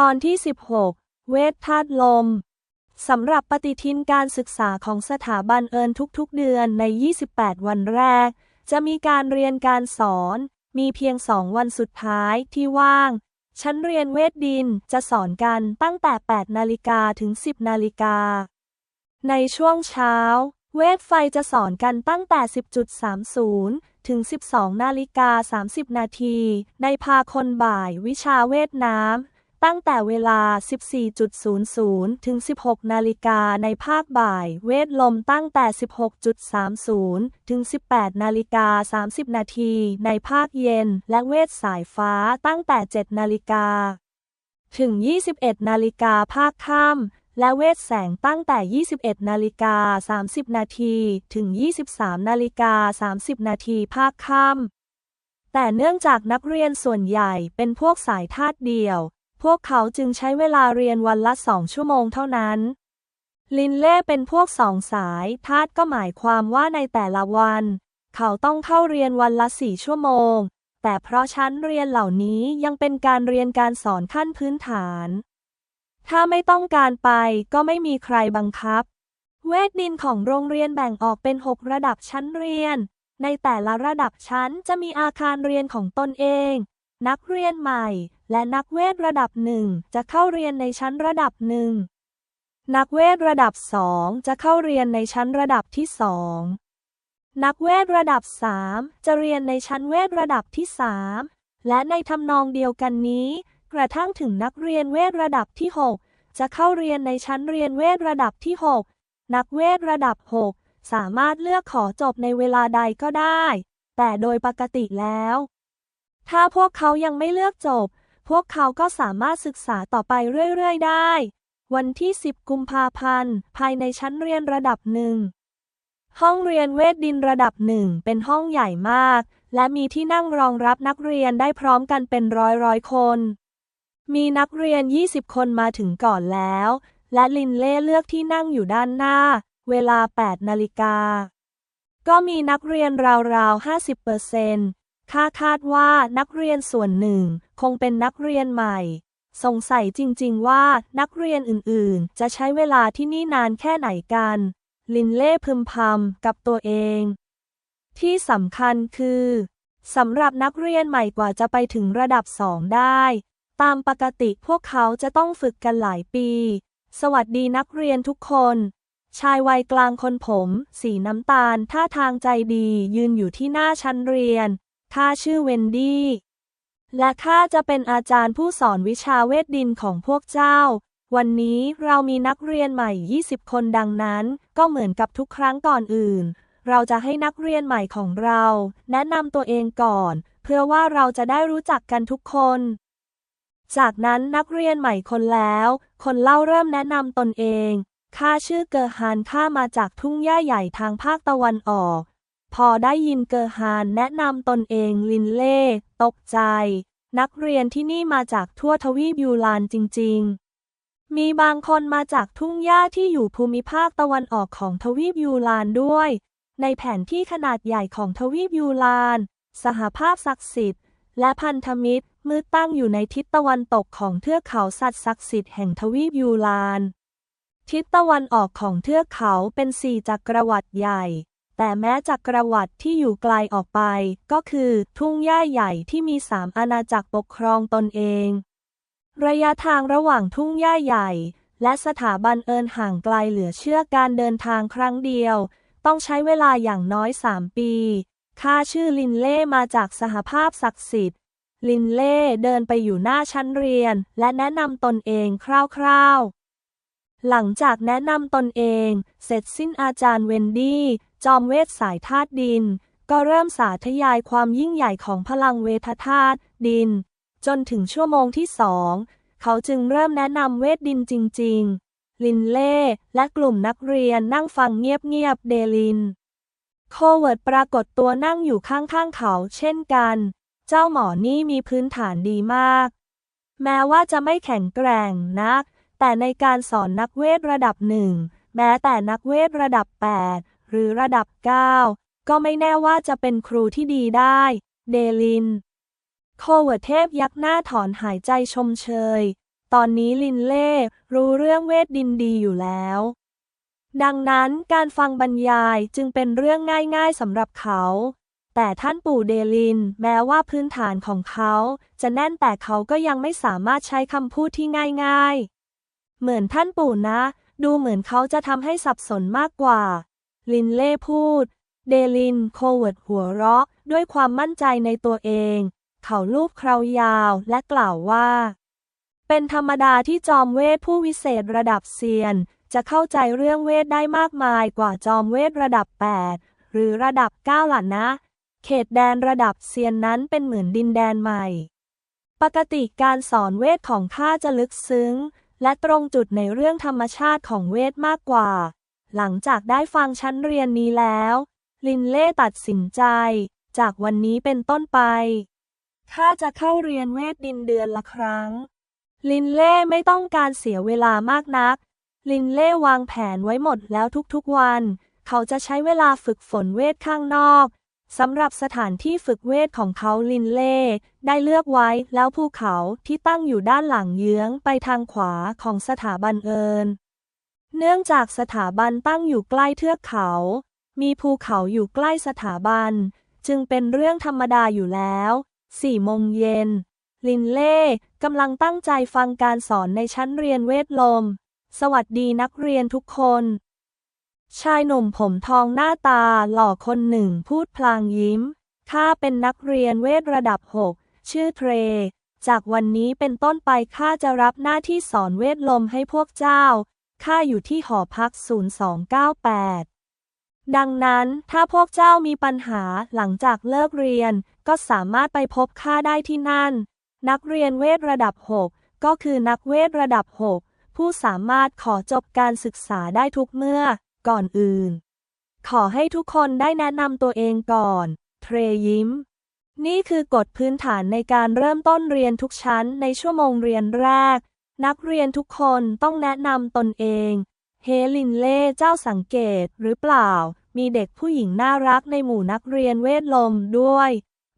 ตอนที่ 16 เวทธาตุลม สำหรับปฏิทินการศึกษาของสถาบันเอิญทุกๆเดือนใน 28 วันแรก จะมีการเรียนการสอน มีเพียงสองวันสุดท้ายที่ว่าง ชั้นเรียนเวทดินจะสอนกันตั้งแต่ 8 นาฬิกาถึง 10 นาฬิกา ในช่วงเช้า เวทไฟจะสอนกันตั้งแต่ 10.30 ถึง 12 นาฬิกา 30 นาที ในภาคนบ่ายวิชาเวทน้ำ ตั้งแต่เวลา 14.00 ถึง 16 นาฬิกาในภาคบ่าย เวทลมตั้งแต่ 16.30 ถึง 18 นาฬิกา 30 นาทีในภาคเย็น และเวทสายฟ้าตั้งแต่ 7 นาฬิกา ถึง 21 นาฬิกาภาคค่ำและเวทแสงตั้งแต่ 21 นาฬิกา 30 นาทีถึง 23 นาฬิกา 30 นาทีภาคค่ำแต่เนื่องจากนักเรียนส่วนใหญ่เป็นพวกสายธาตุเดียว พวกเขาจึงใช้เวลาเรียนวันละสองชั่วโมงเท่านั้น ลินเล่เป็นพวกสองสายธาตุก็หมายความว่าในแต่ละวัน เขาต้องเข้าเรียนวันละสี่ชั่วโมง แต่เพราะชั้นเรียนเหล่านี้ยังเป็นการเรียนการสอนขั้นพื้นฐาน ถ้าไม่ต้องการไปก็ไม่มีใครบังคับ เวทดินของโรงเรียนแบ่งออกเป็น6ระดับชั้นเรียน ในแต่ละระดับชั้นจะมีอาคารเรียนของตนเอง นักเรียนใหม่ และนักเวทระดับหนึ่งจะเข้าเรียนในชั้นระดับหนึ่ง นักเวทระดับสองจะเข้าเรียนในชั้นระดับที่สอง นักเวทระดับสามจะเรียนในชั้นเวทระดับที่สามและในทำนองเดียวกันนี้ กระทั่งถึงนักเรียนเวทระดับที่หกจะเข้าเรียนในชั้นเรียนเวทระดับที่หกนักเวทระดับหกสามารถเลือกขอจบในเวลาใดก็ได้ แต่โดยปกติแล้ว ถ้าพวกเขายังไม่เลือกจบ พวกเขาก็สามารถศึกษาต่อไปเรื่อยๆ ได้ วันที่ 10 กุมภาพันธ์ ภายในชั้นเรียนระดับหนึ่ง ห้องเรียนเวทดินระดับหนึ่งเป็นห้องใหญ่มาก และมีที่นั่งรองรับนักเรียนได้พร้อมกันเป็นร้อยร้อยคน มีนักเรียน 20 คนมาถึงก่อนแล้ว และลินเล่เลือกที่นั่งอยู่ด้านหน้า เวลา 8 นาฬิกาก็มีนักเรียนราวๆ 50เปอร์เซนต์ค่าคาดว่านักเรียนส่วนหนึ่งคงเป็นนักเรียนใหม่ สงสัยจริง ๆ ว่านักเรียนอื่น ๆ จะใช้เวลาที่นี่นานแค่ไหนกัน ลินเล่พึมพำกับตัวเอง ที่สำคัญคือสำหรับนักเรียนใหม่กว่าจะไปถึงระดับสองได้ ตามปกติพวกเขาจะต้องฝึกกันหลายปี สวัสดีนักเรียนทุกคน ชายวัยกลางคนผม สีน้ำตาลท่าทางใจดียืนอยู่ที่หน้าชั้นเรียน ข้าชื่อเวนดี้ และข้าจะเป็นอาจารย์ผู้สอนวิชาเวทดินของพวกเจ้า วันนี้เรามีนักเรียนใหม่ 20 คนดังนั้น ก็เหมือนกับทุกครั้งก่อนอื่น เราจะให้นักเรียนใหม่ของเรา แนะนำตัวเองก่อน เพื่อว่าเราจะได้รู้จักกันทุกคน จากนั้นนักเรียนใหม่คนแล้ว คนเล่าเริ่มแนะนำตนเองข้าชื่อเกอร์ฮานข้ามาจากทุ่งหญ้าใหญ่ทางภาคตะวันออก พอได้ยินเกอร์ฮานแนะนำตนเองลินเล่ตกใจ นักเรียนที่นี่มาจากทั่วทวีปยูลานจริง ๆ มีบางคนมาจากทุ่งหญ้าที่อยู่ภูมิภาคตะวันออกของทวีปยูลานด้วย ในแผนที่ขนาดใหญ่ของทวีปยูลาน สหภาพศักดิ์สิทธิ์ และพันธมิตรมือตั้งอยู่ในทิศตะวันตกของเทือกเขาสัตว์ศักดิ์สิทธิ์แห่งทวีปยูลาน ทิศตะวันออกของเทือกเขาเป็นสี่จักรวรรดิใหญ่ แต่แม้จักรวรรดิที่อยู่ไกลออกไป ก็คือทุ่งหญ้าใหญ่ที่มีสามอาณาจักรปกครองตนเอง ระยะทางระหว่างทุ่งหญ้าใหญ่ และสถาบันเอินห่างไกลเหลือเชื่อการเดินทางครั้งเดียว ต้องใช้เวลาอย่างน้อยสามปีข้าชื่อลินเล่มาจากสหภาพศักดิ์สิทธิ์ ลินเล่เดินไปอยู่หน้าชั้นเรียน และแนะนำตนเองคร่าวๆ หลังจากแนะนำตนเอง เสร็จสิ้นอาจารย์เวนดี้ จอมเวทสายธาตุดิน ก็เริ่มสาธยายความยิ่งใหญ่ของพลังเวทธาตุดิน จนถึงชั่วโมงที่สอง เขาจึงเริ่มแนะนำเวทดินจริง ๆ ลินเล่และกลุ่มนักเรียนนั่งฟังเงียบ ๆ เดลิน โคเวิร์ดปรากฏตัวนั่งอยู่ข้าง ๆ เขาเช่นกัน เจ้าหมอนี่มีพื้นฐานดีมาก แม้ว่าจะไม่แข็งแกร่งนัก แต่ในการสอนนักเวทระดับหนึ่งแม้แต่นักเวทระดับ 8 หรือระดับ 9 ก็ไม่แน่ว่าจะเป็นครูที่ดีได้ เดลิน โคเวเทพยักหน้าถอนหายใจชมเชย ตอนนี้ลินเล่รู้เรื่องเวทดินดีอยู่แล้ว ดังนั้นการฟังบรรยายจึงเป็นเรื่องง่ายๆสำหรับเขา แต่ท่านปู่เดลินแม้ว่าพื้นฐานของเขา จะแน่นแต่เขาก็ยังไม่สามารถใช้คำพูดที่ง่ายๆ เหมือนท่านปู่นะ ดูเหมือนเขาจะทำให้สับสนมากกว่า ลินเล่พูด เดลินโคเวิร์ดหัวเราะ ด้วยความมั่นใจในตัวเอง เขาลูบเครายาวและกล่าวว่า เป็นธรรมดาที่จอมเวทผู้วิเศษระดับเซียน จะเข้าใจเรื่องเวทได้มากมายกว่าจอมเวทระดับ 8 หรือระดับ9ล่ะนะ เขตแดนระดับเซียนนั้นเป็นเหมือนดินแดนใหม่ ปกติการสอนเวทของข้าจะลึกซึ้ง และตรงจุดในเรื่องธรรมชาติของเวทมากกว่า หลังจากได้ฟังชั้นเรียนนี้แล้ว ลินเล่ตัดสินใจ จากวันนี้เป็นต้นไปข้าจะเข้าเรียนเวทดินเดือนละครั้ง ลินเล่ไม่ต้องการเสียเวลามากนัก ลินเล่วางแผนไว้หมดแล้วทุกๆวัน เขาจะใช้เวลาฝึกฝนเวทข้างนอก สำหรับสถานที่ฝึกเวทของเขาลินเล่ ได้เลือกไว้แล้วภูเขาที่ตั้งอยู่ด้านหลังเยื้องไปทางขวาของสถาบันเอิญ เนื่องจากสถาบันตั้งอยู่ใกล้เทือกเขา มีภูเขาอยู่ใกล้สถาบัน จึงเป็นเรื่องธรรมดาอยู่แล้วสี่โมงเย็น ลินเล่กำลังตั้งใจฟังการสอนในชั้นเรียนเวทลม สวัสดีนักเรียนทุกคน ชายหนุ่มผมทองหน้าตาหล่อคนหนึ่งพูดพลางยิ้ม ข้าเป็นนักเรียนเวทระดับหกชื่อเทร จากวันนี้เป็นต้นไปข้าจะรับหน้าที่สอนเวทลมให้พวกเจ้า ข้าอยู่ที่หอพัก 0298 ดังนั้นถ้าพวกเจ้ามีปัญหาหลังจากเลิกเรียน ก็สามารถไปพบข้าได้ที่นั่น นักเรียนเวทระดับ 6 ก็คือนักเวทระดับ 6 ผู้สามารถขอจบการศึกษาได้ทุกเมื่อ ก่อนอื่น ขอให้ทุกคนได้แนะนำตัวเองก่อน เทรยิ้ม นี่คือกฎพื้นฐานในการเริ่มต้นเรียนทุกชั้นในชั่วโมงเรียนแรก นักเรียนทุกคนต้องแนะนำตนเอง เฮลินเล่เจ้าสังเกตหรือเปล่า มีเด็กผู้หญิงน่ารักในหมู่นักเรียนเวทลมด้วย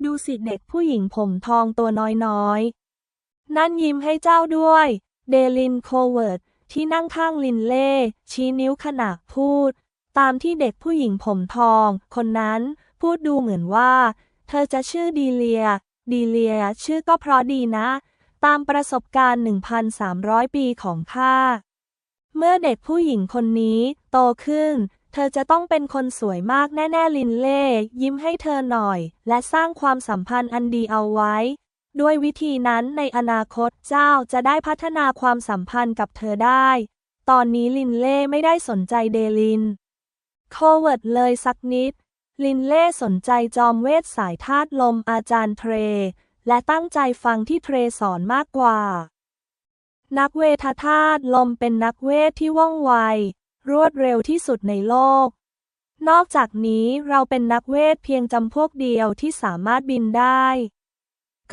ดูสิเด็กผู้หญิงผมทองตัวน้อยๆ นั่นยิ้มให้เจ้าด้วย เดลินโคเวิร์ด ที่นั่งข้างลินเล่ ชี้นิ้วขณะพูด ตามที่เด็กผู้หญิงผมทอง คนนั้นพูดดูเหมือนว่า เธอจะชื่อดีเลีย ดีเลียชื่อก็เพราะดีนะ ตามประสบการณ์ 1,300 ปีของข้า เมื่อเด็กผู้หญิงคนนี้โตขึ้น เธอจะต้องเป็นคนสวยมากแน่ ๆ ลินเล่ ยิ้มให้เธอหน่อย และสร้างความสัมพันธ์อันดีเอาไว้ ด้วยวิธีนั้นในอนาคตเจ้าจะได้พัฒนาความสัมพันธ์กับเธอได้ ตอนนี้ลินเล่ไม่ได้สนใจเดลิน โคเวิร์ดเลยสักนิด ลินเล่สนใจจอมเวทสายธาตุลมอาจารย์เทร และตั้งใจฟังที่เทรสอนมากกว่า นักเวทธาตุลมเป็นนักเวทที่ว่องไว รวดเร็วที่สุดในโลก นอกจากนี้เราเป็นนักเวทเพียงจำพวกเดียวที่สามารถบินได้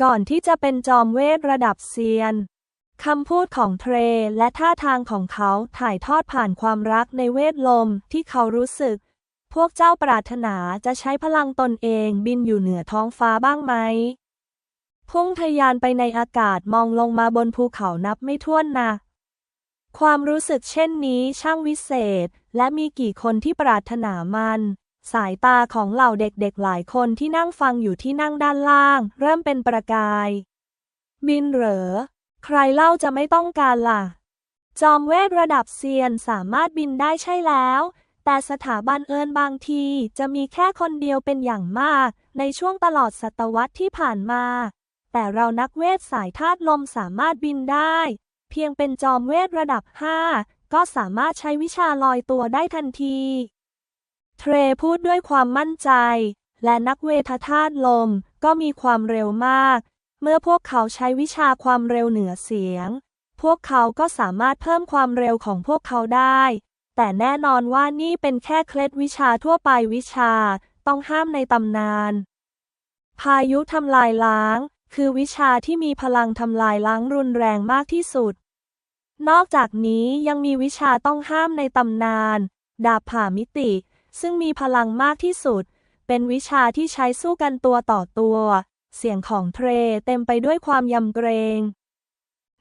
ก่อนที่จะเป็นจอมเวทระดับเซียนคำพูดของเทรและท่าทางของเขาถ่ายทอดผ่านความรักในเวทลมที่เขารู้สึก พวกเจ้าปรารถนาจะใช้พลังตนเองบินอยู่เหนือท้องฟ้าบ้างไหม พุ่งทะยานไปในอากาศมองลงมาบนภูเขานับไม่ถ้วนนะ ความรู้สึกเช่นนี้ช่างวิเศษ และมีกี่คนที่ปรารถนามัน สายตาของเหล่าเด็กๆหลายคนที่นั่งฟังอยู่ที่นั่งด้านล่าง เริ่มเป็นประกาย บินเหรอ ใครเล่าจะไม่ต้องการล่ะ จอมเวทระดับเซียนสามารถบินได้ใช่แล้ว แต่สถาบันเอิญบางทีจะมีแค่คนเดียวเป็นอย่างมาก ในช่วงตลอดศตวรรษที่ผ่านมา แต่เรานักเวทสายธาตุลมสามารถบินได้ เพียงเป็นจอมเวทระดับ 5 ก็สามารถใช้วิชาลอยตัวได้ทันที เทรพูดด้วยความมั่นใจ และนักเวทธาตุลมก็มีความเร็วมาก เมื่อพวกเขาใช้วิชาความเร็วเหนือเสียง พวกเขาก็สามารถเพิ่มความเร็วของพวกเขาได้ แต่แน่นอนว่านี่เป็นแค่เคล็ดวิชาทั่วไปวิชาต้องห้ามในตำนาน พายุทำลายล้าง คือวิชาที่มีพลังทำลายล้างรุนแรงมากที่สุด นอกจากนี้ยังมีวิชาต้องห้ามในตำนาน ดาบผ่ามิติ ซึ่งมีพลังมากที่สุด เป็นวิชาที่ใช้สู้กันตัวต่อตัว เสียงของเทรเต็มไปด้วยความยำเกรง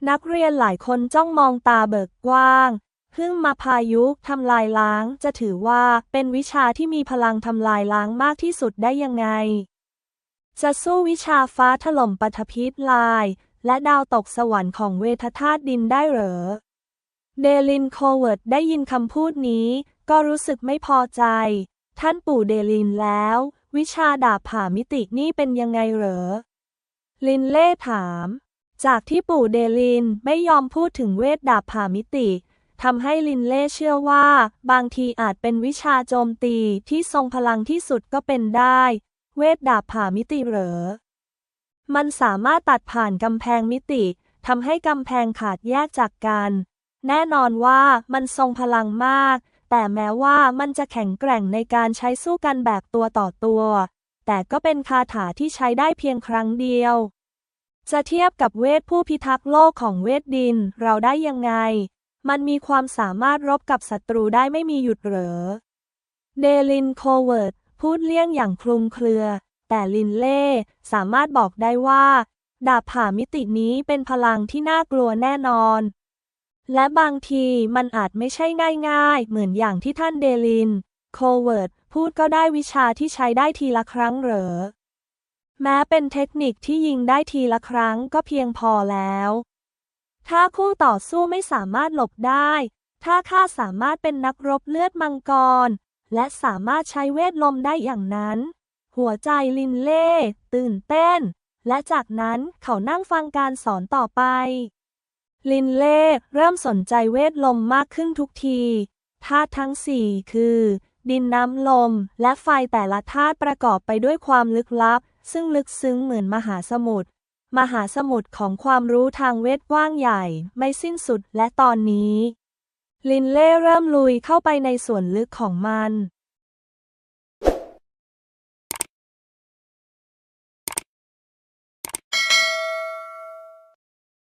นักเรียนหลายคนจ้องมองตาเบิกกว้างพึ่งมาพายุทำลายล้าง จะถือว่าเป็นวิชาที่มีพลังทำลายล้างมากที่สุดได้ยังไง จะสู้วิชาฟ้าถล่มปฐพีทลาย และดาวตกสวรรค์ของเวทธาตุดินได้เหรอ เดลินโคเวิร์ดได้ยินคำพูดนี้ ก็รู้สึกไม่พอใจ ท่านปู่เดลินแล้ว วิชาดาบผ่ามิตินี่เป็นยังไงเหรอ ลินเล่ถาม จากที่ปู่เดลินไม่ยอมพูดถึงเวทดาบผ่ามิติทำให้ลินเล่เชื่อว่า บางทีอาจเป็นวิชาโจมตีที่ทรงพลังที่สุดก็เป็นได้ เวทดาบผ่ามิติเหรอ มันสามารถตัดผ่านกำแพงมิติทำให้กำแพงขาดแยกจากกัน แน่นอนว่ามันทรงพลังมาก แต่แม้ว่ามันจะแข็งแกร่งในการใช้สู้กันแบบตัวต่อตัว แต่ก็เป็นคาถาที่ใช้ได้เพียงครั้งเดียว จะเทียบกับเวทผู้พิทักษ์โลกของเวทดินเราได้ยังไง มันมีความสามารถรบกับศัตรูได้ไม่มีหยุดเหรอ เดลินโคเวิร์ดพูดเลี่ยงอย่างคลุมเครือ แต่ลินเล่สามารถบอกได้ว่า ดาบผ่ามิตินี้เป็นพลังที่น่ากลัวแน่นอน และบางทีมันอาจไม่ใช่ง่ายๆ เหมือนอย่างที่ท่านเดลิน โคเวิร์ด พูดก็ได้วิชาที่ใช้ได้ทีละครั้งเหรอ แม้เป็นเทคนิคที่ยิงได้ทีละครั้งก็เพียงพอแล้ว ถ้าคู่ต่อสู้ไม่สามารถหลบได้ ถ้าข้าสามารถเป็นนักรบเลือดมังกร และสามารถใช้เวทลมได้อย่างนั้น หัวใจลินเล่ ตื่นเต้น และจากนั้นเขานั่งฟังการสอนต่อไป ลินเล่เริ่มสนใจเวทลมมากขึ้นทุกทีธาตุทั้งสี่คือ ดินน้ำลม และไฟแต่ละธาตุประกอบไปด้วยความลึกลับ ซึ่งลึกซึ้งเหมือนมหาสมุทรมหาสมุทรของความรู้ทางเวทกว้างใหญ่ไม่สิ้นสุดและตอนนี้ ลินเล่เริ่มลุยเข้าไปในส่วนลึกของมัน